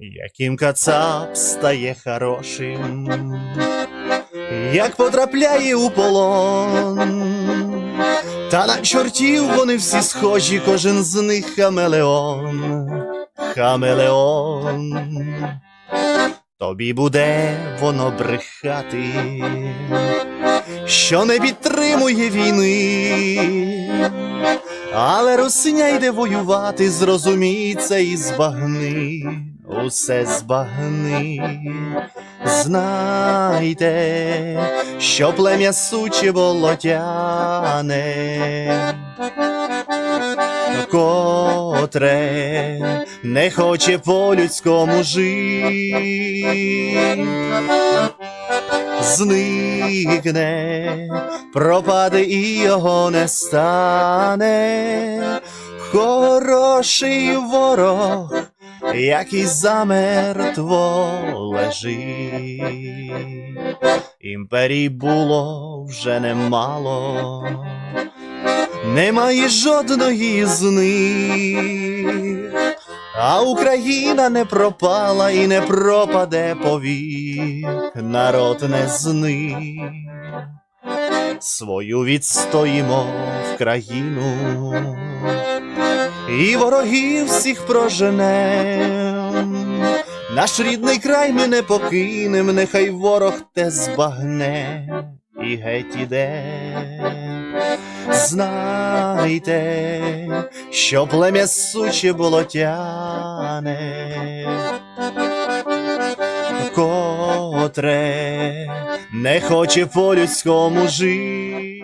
яким кацап стає хорошим, як потрапляє у полон. Та на чортів вони всі схожі, кожен з них хамелеон, хамелеон. Тобі буде воно брехати, що не підтримує війни, але русня йде воювати, зрозумій це і збагни, усе збагни. Знайте, що плем'я суче болотяне, котре не хоче по-людському жити, зникне, пропаде і його не стане, хороший ворог, який замертво лежить. Імперій було вже немало, немає жодної з них, а Україна не пропала і не пропаде повік, народ не зник. Свою відстоїмо в країну, і ворогів всіх проженем. Наш рідний край ми не покинем, нехай ворог те збагне і геть іде. Знайте, що плем'я суче болотяне, котре не хоче по-людському жити.